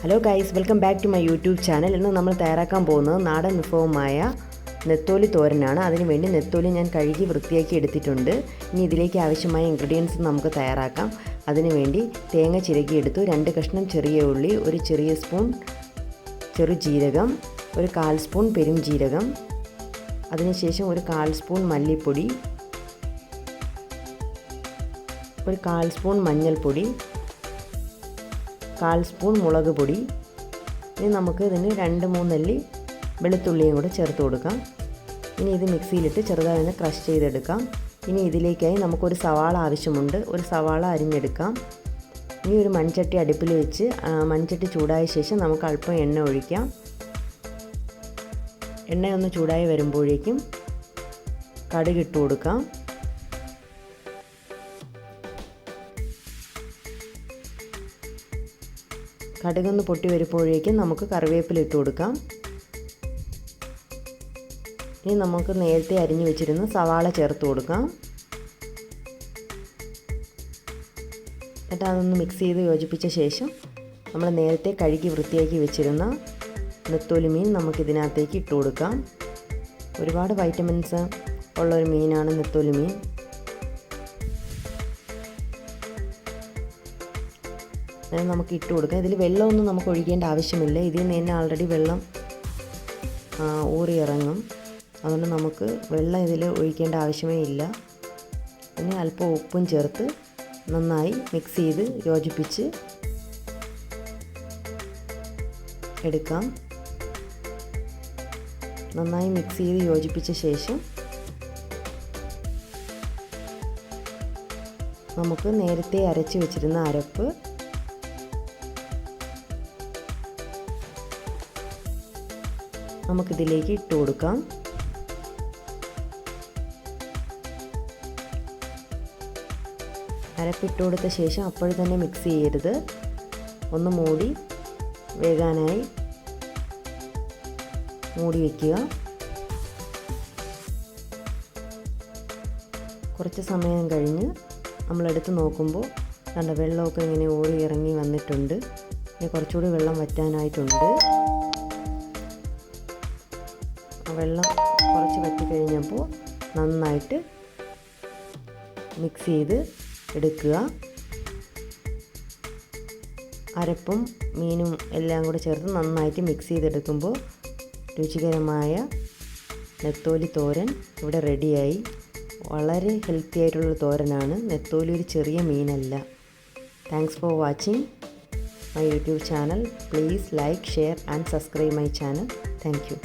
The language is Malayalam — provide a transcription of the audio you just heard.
Hello guys welcome back to my YouTube channel ഇന്ന് നമ്മൾ തയ്യാറാക്കാൻ പോകുന്നത് നാടൻ വിഭവമായ നെത്തോലി തോരനാണ്. അതിനുവേണ്ടി നെത്തോലി ഞാൻ കഴുകി വൃത്തിയാക്കി എടുത്തിട്ടുണ്ട്. ഇനി ഇതിലേക്ക് ആവശ്യമായ ഇൻഗ്രീഡിയൻസ് നമുക്ക് തയ്യാറാക്കാം. അതിനുവേണ്ടി തേങ്ങ ചിരകി ചിരകിയെടുത്തു രണ്ട് കഷ്ണം ചെറിയ ഉള്ളി ഒരു ചെറിയ സ്പൂൺ ചെറു ജീരകം ഒരു കാൽ സ്പൂൺ പെരും ജീരകം അതിനുശേഷം ഒരു കാൽ സ്പൂൺ മല്ലിപ്പൊടി ഒരു കാൽ സ്പൂൺ മഞ്ഞൾപ്പൊടി കാൽ സ്പൂൺ മുളക് പൊടി. ഇനി നമുക്ക് ഇതിന് രണ്ട് മൂന്നല്ലി വെളുത്തുള്ളിയും കൂടെ ചേർത്ത് കൊടുക്കാം. ഇനി ഇത് മിക്സിയിലിട്ട് ചെറുതായി ഒന്ന് ക്രഷ് ചെയ്തെടുക്കാം. ഇനി ഇതിലേക്കായി നമുക്കൊരു സവാള ആവശ്യമുണ്ട്. ഒരു സവാള അരിഞ്ഞെടുക്കാം. ഇനി ഒരു മൺചട്ടി അടുപ്പിൽ വെച്ച് മൺചട്ടി ചൂടായ ശേഷം നമുക്ക് അല്പം എണ്ണ ഒഴിക്കാം. എണ്ണയൊന്ന് ചൂടായി വരുമ്പോഴേക്കും കടുകിട്ട് കൊടുക്കാം. കടുകൊന്ന് പൊട്ടി വരുമ്പോഴേക്കും നമുക്ക് കറിവേപ്പില ഇട്ട് കൊടുക്കാം. ഇനി നമുക്ക് നേരത്തെ അരിഞ്ഞു വെച്ചിരുന്ന സവാള ചേർത്ത് കൊടുക്കാം. എന്നിട്ട് അതൊന്ന് മിക്സ് ചെയ്ത് യോജിപ്പിച്ച ശേഷം നമ്മൾ നേരത്തെ കഴുകി വൃത്തിയാക്കി വെച്ചിരുന്ന നെത്തോലി മീൻ നമുക്കിതിനകത്തേക്ക് ഇട്ട് കൊടുക്കാം. ഒരുപാട് വൈറ്റമിൻസ് ഉള്ള ഒരു മീനാണ് നെത്തോലി മീൻ. നമുക്ക് ഇട്ട് കൊടുക്കാം. ഇതിൽ വെള്ളമൊന്നും നമുക്ക് ഒഴിക്കേണ്ട ആവശ്യമില്ല. ഇതിൽ നിന്ന് തന്നെ ആൾറെഡി വെള്ളം ഊറി ഇറങ്ങും. അതുകൊണ്ട് നമുക്ക് വെള്ളം ഇതിൽ ഒഴിക്കേണ്ട ആവശ്യമേ ഇല്ല. പിന്നെ അല്പം ഉപ്പും ചേർത്ത് നന്നായി മിക്സ് ചെയ്ത് യോജിപ്പിച്ച് എടുക്കാം. നന്നായി മിക്സ് ചെയ്ത് യോജിപ്പിച്ച ശേഷം നമുക്ക് നേരത്തെ അരച്ച് വെച്ചിരുന്ന അരപ്പ് നമുക്കിതിലേക്ക് ഇട്ട് കൊടുക്കാം. അരപ്പിട്ട് കൊടുത്ത ശേഷം അപ്പോൾ തന്നെ മിക്സ് ചെയ്യരുത്. ഒന്ന് മൂടി വേകാനായി മൂടി വയ്ക്കുക കുറച്ച് സമയം കഴിഞ്ഞ് നമ്മളെടുത്ത് നോക്കുമ്പോൾ കണ്ട വെള്ളമൊക്കെ ഇങ്ങനെ ഓടി ഇറങ്ങി വന്നിട്ടുണ്ട്. ഇനി കുറച്ചുകൂടി വെള്ളം വറ്റാനായിട്ടുണ്ട്. വെള്ളം കുറച്ച് വറ്റിക്കഴിഞ്ഞപ്പോൾ നന്നായിട്ട് മിക്സ് ചെയ്ത് എടുക്കുക. അരപ്പും മീനും എല്ലാം കൂടെ ചേർത്ത് നന്നായിട്ട് മിക്സ് ചെയ്തെടുക്കുമ്പോൾ രുചികരമായ നെത്തോലി തോരൻ ഇവിടെ റെഡിയായി. വളരെ ഹെൽത്തി ആയിട്ടുള്ള തോരനാണ്. നെത്തോലി ഒരു ചെറിയ മീനല്ല. Thanks for watching my YouTube channel please like share and subscribe my channel thank you